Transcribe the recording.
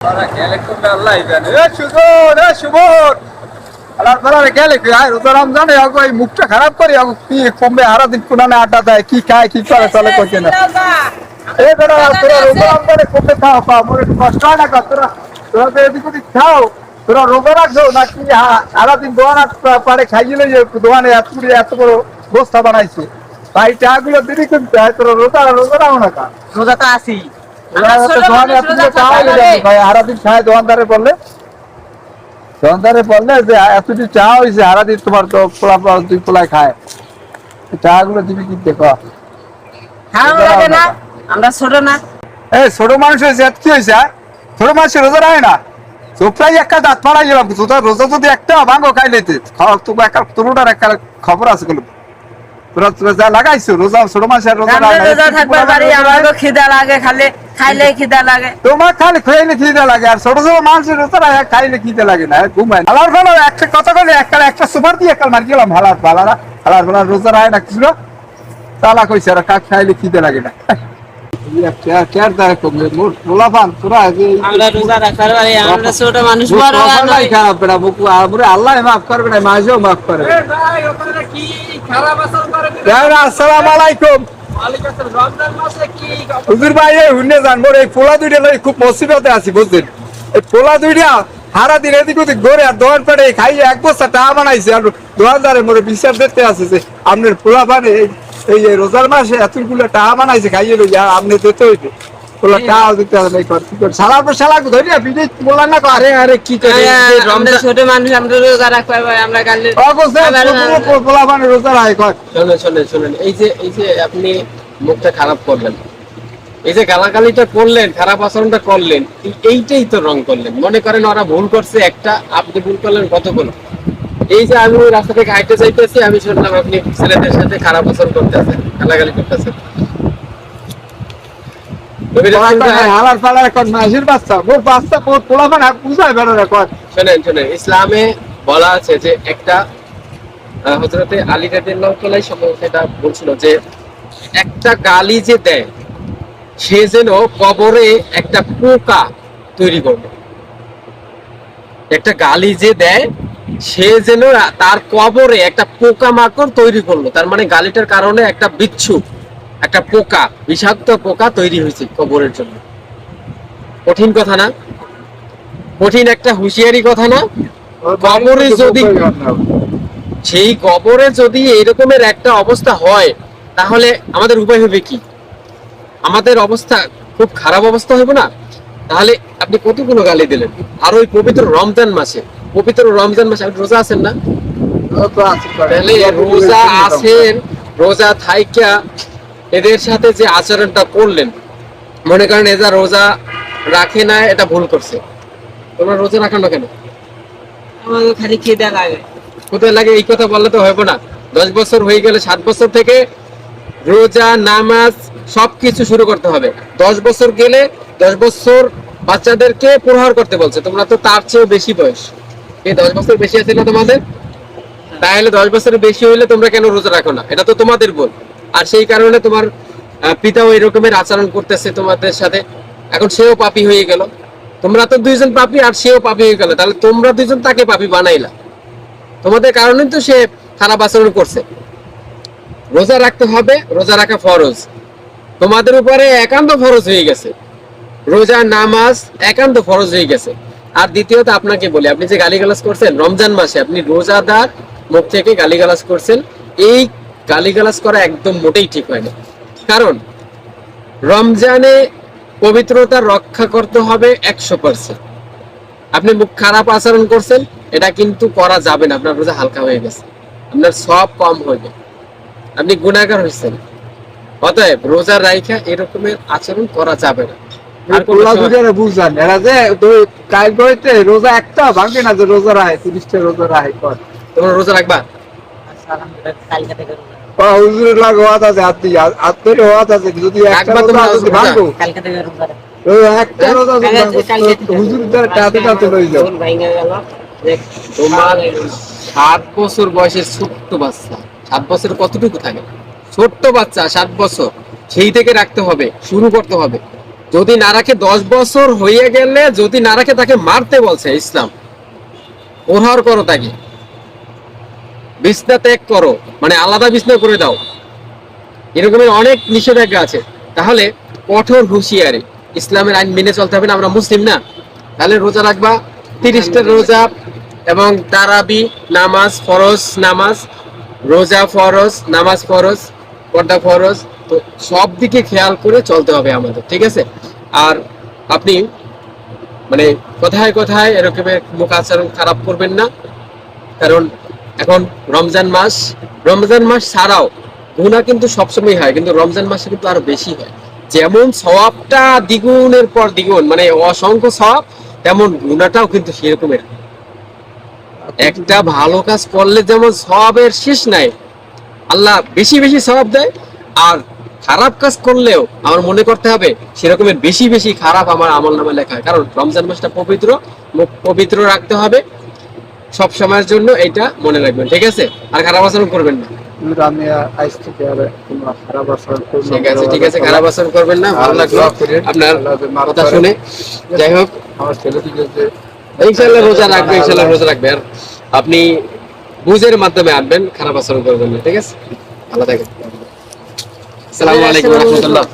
দিন তোরা খাও তোরা তোরা তো এদিক ওদিক খাও। তোরা রোজা রাখছো না কি হা- সারাদিন দোয়ান পারে খাইলে যে এত বড় বস্তা বানাইছে। ভাই টাকাগুলো দিদি কিনতে হয়, তোরা রোজা রোজা রাখো না রোজা তো আছি দোকানদারে বললে দোকানদারে বললে যে এতটি চা হয়েছে তোমার তো পোলা দুই পোলায় খায়। চা গুলো আমরা ছোট না। এই ছোট কি হয়েছে হ্যাঁ? ছোট মানুষের রোজা রাখে না। চোপড়াই একটা দাঁত পাড়াই গেলাম তোদের রোজা যদি একটা ভাঙো খাই লেতে তোমার একটা তোর একটা খবর আছে কোনো। তোরা তোরা যা লাগাইছো রোজা ছোট মানুষের রোজা রোজা থাকবার খিদা লাগে খালে। খাইলে খিদা লাগে। তোমার খালি খাইলে খিদে লাগে আর ছোট ছোট মানুষের রোজা খাইলে খিদে লাগে না ঘুমায় হালার ভালো একটা কথা বলে একটা একটা সুপার দিয়ে কাল মারি গেলাম হালার ভালারা হালার ভালার রোজা রায় না কিছু তালা কইছে আর কাক খাইলে খিদে লাগে না। চেয়ার দ্বারা কমবে মোর পোলা পান তোরা যে আমরা রোজা রাখবার পারি আমরা ছোট মানুষ বড় খারাপ বেড়া আল্লাহ মাফ করবে না মাঝেও মাফ করবে আসসালামু আলাইকুম। হুজুর ভাই, এই যান, মোর এই পোলা দুইটা খুব আছি বুঝলেন এই পোলা দুইটা সারা দিন এদিক ওদিক ঘরে আর পেটে খাই এক বস্তা টাকা বানাইছে, আর দোকানদারে মোরে বিচার দেখতে যে, আপনার পোলা পানে এই রোজার মাসে এতগুলো টাকা বানাইছে, খাইয়ে লই আর আপনি দিতে হইবে। পোলা দিতে হবে না কর কি কর? সালার পর সালা ধরিয়া বিদে বলা না আরে আরে কি করে? আমরা ছোট মানুষ আমরা রোজা রাখবার পারি আমরা কালে অবশ্যই পোলা পানে রোজা রাখে কর শোনেন শোনেন শোনেন এই যে এই যে আপনি মুখটা খারাপ করলেন এই যে গালাগালিটা করলেন খারাপ আচরণটা করলেন এইটাই তো রং করলেন। মনে করেন ওরা ভুল করছে একটা আপনি ভুল করলেন কতগুলো? এই যে আমি রাস্তা থেকে হাইটে যাইতেছি আমি শুনলাম আপনি ছেলেদের সাথে খারাপ আচরণ করতেছেন গালাগালি করতেছেন। ইসলামে বলা আছে যে একটা হজরতে আলী রাদিয়াল্লাহু সম্ভবত এটা বলছিল যে একটা গালি যে দেয় সে যেন কবরে একটা পোকা তৈরি করবে। একটা গালি যে দেয় সে যেন তার কবরে একটা পোকা মাকড় তৈরি করল। তার মানে গালিটার কারণে একটা বিচ্ছু। একটা পোকা বিষাক্ত পোকা তৈরি হয়েছে কবরের জন্য। কঠিন কথা না? কঠিন একটা হুঁশিয়ারি কথা না? কবরে যদি সেই কবরে যদি এরকমের একটা অবস্থা হয় তাহলে আমাদের উপায় হবে কি? আমাদের অবস্থা খুব খারাপ অবস্থা হবে না? তাহলে আপনি কতগুলো গালি দিলেন? আর ওই পবিত্র রমজান মাসে পবিত্র রমজান মাসে আপনি রোজা আছেন না? রোজা আছেন রোজা থাইকা এদের সাথে যে আচরণটা করলেন মনে করেন এরা রোজা রাখে না এটা ভুল করছে। তোমরা রোজা রাখো না কেন? আমাকে খালি খিদা লাগে। কোথায় লাগে এই কথা বললে তো হবে না। দশ বছর হয়ে গেলে সাত বছর থেকে রোজা নামাজ সবকিছু শুরু করতে হবে। দশ বছর গেলে দশ বছর বাচ্চাদেরকে প্রহার করতে বলছে। তোমরা তো তার চেয়েও বেশি বয়স। এই দশ বছর বেশি আছে না তোমাদের? তাহলে দশ বছরের বেশি হইলে তোমরা কেন রোজা রাখো না? এটা তো তোমাদের বোন আর সেই কারণে তোমার পিতাও এই রকমের আচরণ করতেছে তোমাদের সাথে। এখন সেও পাপি হয়ে গেল। তোমরা তো দুইজন পাপি আর সেও পাপি হয়ে গেল। তাহলে তোমরা দুইজন তাকে পাপি বানাইলা। তোমাদের কারণে তো সে খারাপ আচরণ করছে। রোজা রাখতে হবে, রোজা রাখা ফরজ। তোমাদের উপরে একান্ত ফরজ হয়ে গেছে। রোজা, নামাজ একান্ত ফরজ হয়ে গেছে। আর দ্বিতীয়ত আপনাকে বলি, আপনি যে গালিগালাজ করছেন, রমজান মাসে আপনি রোজাদার মুখ থেকে গালিগালাজ করছেন, এই গালিগালাজ করা একদম মোটেই ঠিক হয় না কারণ রমজানে পবিত্রতা রক্ষা করতে হবে একশো পার্সেন্ট আপনি মুখ খারাপ আচরণ করছেন এটা কিন্তু করা যাবে না আপনার রোজা হালকা হয়ে গেছে। আপনার সব কম হইবে আপনি গুণাগার হয়েছেন। অতএব রোজা রাইখা এরকমের আচরণ করা যাবে না। আর কোনো পোলা বুঝান। এরা যে দুই কাল গইতে রোজা একটা ভাঙে না যে রোজা রাখে তিরিশটা রোজা রাখে কর। তোমরা রোজা রাখবা? আলহামদুলিল্লাহ কালকে থেকে রোজা হুজুরের লাগে আছে হাত হাত আছে যদি একটা রোজা রোজা- ভাঙবো একটা হ্যাঁ? রোজা ভাঙবো হুজুর দ্বারা টাতে টাতে লই যাও তোমার সাত বছর বয়সের ছোট্ট বাচ্চা সাত বছর কতটুকু থাকে? ছোট্ট বাচ্চা সাত বছর সেই থেকে রাখতে হবে শুরু করতে হবে। যদি না রাখে দশ বছর হয়ে গেলে যদি না রাখে তাকে মারতে বলছে ইসলাম। প্রহার করো তাকে। বিছনা ত্যাগ করো মানে আলাদা বিছনা করে দাও। এরকমের অনেক নিষেধাজ্ঞা আছে। তাহলে কঠোর হুঁশিয়ারি। ইসলামের আইন মেনে চলতে হবে না, আমরা মুসলিম না। তাহলে রোজা রাখবা, তিরিশটা রোজা এবং তারাবি, নামাজ, ফরজ, নামাজ, রোজা ফরজ, নামাজ ফরজ, পর্দা ফরজ, তো সব দিকে খেয়াল করে চলতে হবে আমাদের, ঠিক আছে? আর আপনি মানে কোথায় কোথায় এরকমের মুখ আচরণ খারাপ করবেন না, কারণ এখন রমজান মাস রমজান মাস ছাড়াও গুণা কিন্তু সবসময় হয়, কিন্তু রমজান মাসে কিন্তু আরও বেশি হয়। যেমন সওয়াবটা দ্বিগুণের পর দ্বিগুণ মানে অসংখ্য সওয়াব, তেমন গুণাটাও কিন্তু সেরকমের একটা ভালো কাজ করলে যেমন সওয়াবের শেষ নাই, আল্লাহ বেশি বেশি সওয়াব দেয়, আর খারাপ কাজ করলেও আমার মনে করতে হবে সেরকমের বেশি বেশি খারাপ আমার আমল নামে লেখা হয়। কারণ রমজান মাসটা পবিত্র পবিত্র রাখতে হবে সব সময়ের জন্য এটা মনে রাখবেন ঠিক আছে? আর খারাপ আচরণ করবেন না। আমি আজ থেকে আর খারাপ আচরণ করব ঠিক আছে ঠিক আছে খারাপ আচরণ করবেন না ভালো লাগল আপনার আল্লাহ কথা শুনে। যাই হোক। আমার রোজা রাখবে ইনশাল্লাহ রোজা রাখবে। আর আপনি বুঝের মাধ্যমে আনবেন খারাপ আচরণ করবেন না ঠিক আছে? ভালো থাকেন আসসালামু আলাইকুম রহমতুল্লাহ।